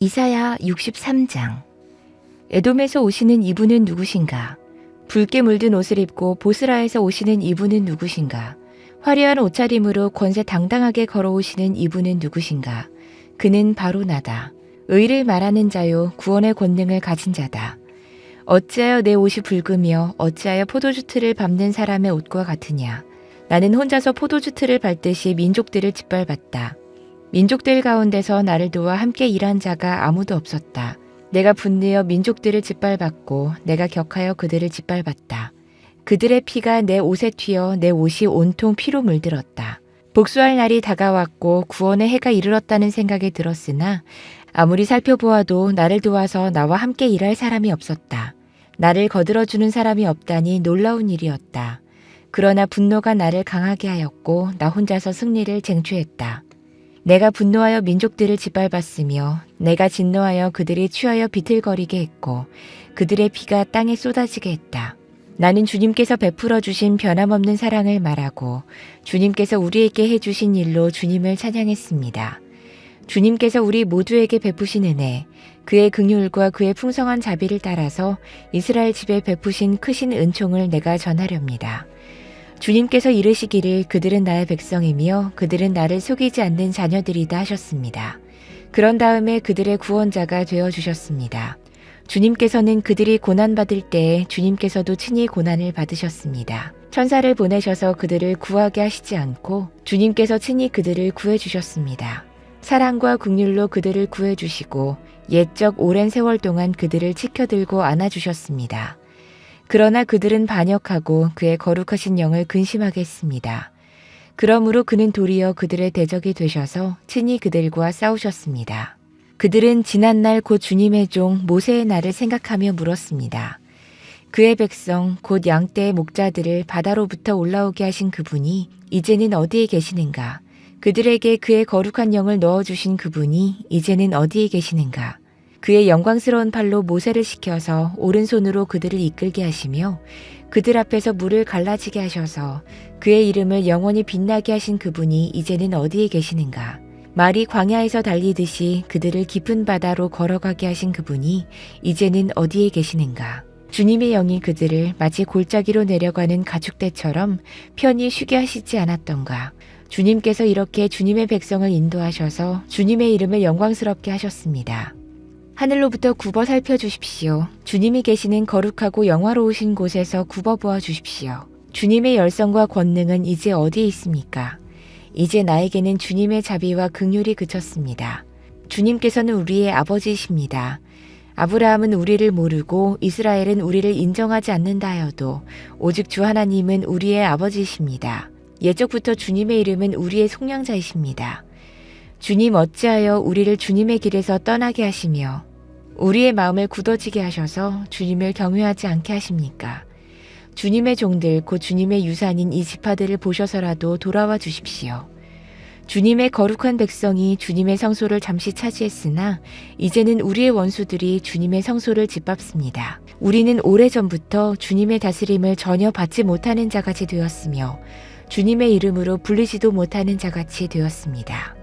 이사야 63장 에돔에서 오시는 이분은 누구신가? 붉게 물든 옷을 입고 보스라에서 오시는 이분은 누구신가? 화려한 옷차림으로 권세 당당하게 걸어오시는 이분은 누구신가? 그는 바로 나다. 의를 말하는 자요 구원의 권능을 가진 자다. 어찌하여 내 옷이 붉으며 어찌하여 포도주 틀을 밟는 사람의 옷과 같으냐? 나는 혼자서 포도주 틀을 밟듯이 민족들을 짓밟았다. 민족들 가운데서 나를 도와 함께 일한 자가 아무도 없었다. 내가 분내어 민족들을 짓밟았고 내가 격하여 그들을 짓밟았다. 그들의 피가 내 옷에 튀어 내 옷이 온통 피로 물들었다. 복수할 날이 다가왔고 구원의 해가 이르렀다는 생각이 들었으나 아무리 살펴보아도 나를 도와서 나와 함께 일할 사람이 없었다. 나를 거들어주는 사람이 없다니 놀라운 일이었다. 그러나 분노가 나를 강하게 하였고 나 혼자서 승리를 쟁취했다. 내가 분노하여 민족들을 짓밟았으며 내가 진노하여 그들이 취하여 비틀거리게 했고 그들의 피가 땅에 쏟아지게 했다. 나는 주님께서 베풀어 주신 변함없는 사랑을 말하고 주님께서 우리에게 해주신 일로 주님을 찬양했습니다. 주님께서 우리 모두에게 베푸신 은혜, 그의 긍휼과 그의 풍성한 자비를 따라서 이스라엘 집에 베푸신 크신 은총을 내가 전하렵니다. 주님께서 이르시기를 그들은 나의 백성이며 그들은 나를 속이지 않는 자녀들이다 하셨습니다. 그런 다음에 그들의 구원자가 되어 주셨습니다. 주님께서는 그들이 고난받을 때에 주님께서도 친히 고난을 받으셨습니다. 천사를 보내셔서 그들을 구하게 하시지 않고 주님께서 친히 그들을 구해 주셨습니다. 사랑과 국률로 그들을 구해 주시고 옛적 오랜 세월 동안 그들을 지켜들고 안아 주셨습니다. 그러나 그들은 반역하고 그의 거룩하신 영을 근심하게 했습니다. 그러므로 그는 도리어 그들의 대적이 되셔서 친히 그들과 싸우셨습니다. 그들은 지난날 곧 주님의 종 모세의 날을 생각하며 물었습니다. 그의 백성 곧 양떼의 목자들을 바다로부터 올라오게 하신 그분이 이제는 어디에 계시는가? 그들에게 그의 거룩한 영을 넣어주신 그분이 이제는 어디에 계시는가? 그의 영광스러운 팔로 모세를 시켜서 오른손으로 그들을 이끌게 하시며 그들 앞에서 물을 갈라지게 하셔서 그의 이름을 영원히 빛나게 하신 그분이 이제는 어디에 계시는가? 말이 광야에서 달리듯이 그들을 깊은 바다로 걸어가게 하신 그분이 이제는 어디에 계시는가? 주님의 영이 그들을 마치 골짜기로 내려가는 가축대처럼 편히 쉬게 하시지 않았던가? 주님께서 이렇게 주님의 백성을 인도하셔서 주님의 이름을 영광스럽게 하셨습니다. 하늘로부터 굽어 살펴주십시오. 주님이 계시는 거룩하고 영화로우신 곳에서 굽어 보아 주십시오. 주님의 열성과 권능은 이제 어디에 있습니까? 이제 나에게는 주님의 자비와 긍휼이 그쳤습니다. 주님께서는 우리의 아버지이십니다. 아브라함은 우리를 모르고 이스라엘은 우리를 인정하지 않는다 하여도 오직 주 하나님은 우리의 아버지이십니다. 예적부터 주님의 이름은 우리의 속량자이십니다. 주님 어찌하여 우리를 주님의 길에서 떠나게 하시며 우리의 마음을 굳어지게 하셔서 주님을 경외하지 않게 하십니까? 주님의 종들 곧 주님의 유산인 이 지파들을 보셔서라도 돌아와 주십시오. 주님의 거룩한 백성이 주님의 성소를 잠시 차지했으나 이제는 우리의 원수들이 주님의 성소를 짓밟습니다. 우리는 오래전부터 주님의 다스림을 전혀 받지 못하는 자같이 되었으며 주님의 이름으로 불리지도 못하는 자같이 되었습니다.